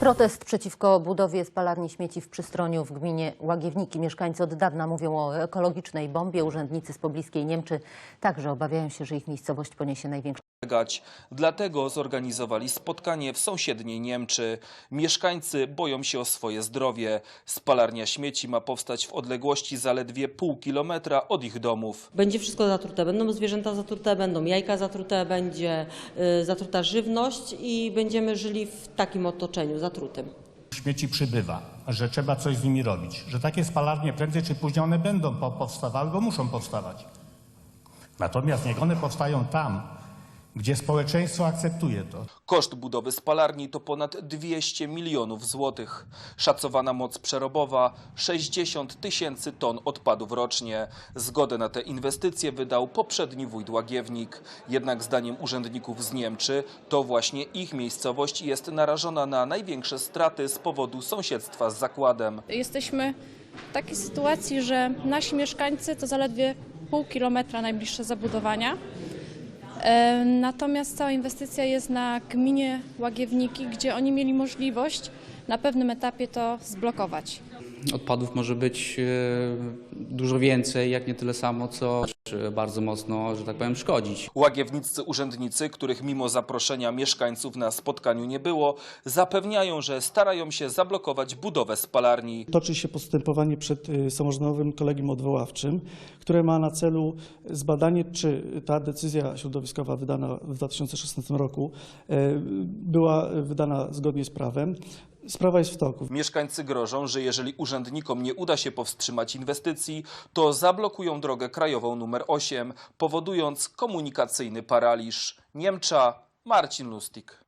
Protest przeciwko budowie spalarni śmieci w Przystroniu w gminie Łagiewniki. Mieszkańcy od dawna mówią o ekologicznej bombie. Urzędnicy z pobliskiej Niemczy także obawiają się, że ich miejscowość poniesie największe Gać. Dlatego zorganizowali spotkanie w sąsiedniej Niemczy. Mieszkańcy boją się o swoje zdrowie. Spalarnia śmieci ma powstać w odległości zaledwie pół kilometra od ich domów. Będzie wszystko zatrute. Będą zwierzęta zatrute, będą jajka zatrute, będzie y, zatruta żywność i będziemy żyli w takim otoczeniu zatrutym. Śmieci przybywa, że trzeba coś z nimi robić, że takie spalarnie prędzej czy później one będą po- powstawały, bo muszą powstawać. Natomiast niech one powstają tam, gdzie społeczeństwo akceptuje to. Koszt budowy spalarni to ponad 200 milionów złotych. Szacowana moc przerobowa 60 tysięcy ton odpadów rocznie. Zgodę na te inwestycje wydał poprzedni wójt Łagiewnik. Jednak zdaniem urzędników z Niemczy to właśnie ich miejscowość jest narażona na największe straty z powodu sąsiedztwa z zakładem. Jesteśmy w takiej sytuacji, że nasi mieszkańcy to zaledwie pół kilometra najbliższe zabudowania. Natomiast cała inwestycja jest na gminie Łagiewniki, gdzie oni mieli możliwość na pewnym etapie to zblokować. Odpadów może być e, dużo więcej, jak nie tyle samo, co e, bardzo mocno, że tak powiem, szkodzić. Łagiewniccy urzędnicy, których mimo zaproszenia mieszkańców na spotkaniu nie było, zapewniają, że starają się zablokować budowę spalarni. Toczy się postępowanie przed y, samorządowym kolegium odwoławczym, które ma na celu zbadanie, czy ta decyzja środowiskowa wydana w 2016 roku e, była wydana zgodnie z prawem. Sprawa jest w toku. Mieszkańcy grożą, że jeżeli urzędnikom nie uda się powstrzymać inwestycji, to zablokują drogę krajową numer 8, powodując komunikacyjny paraliż. Niemcza Marcin Lustig.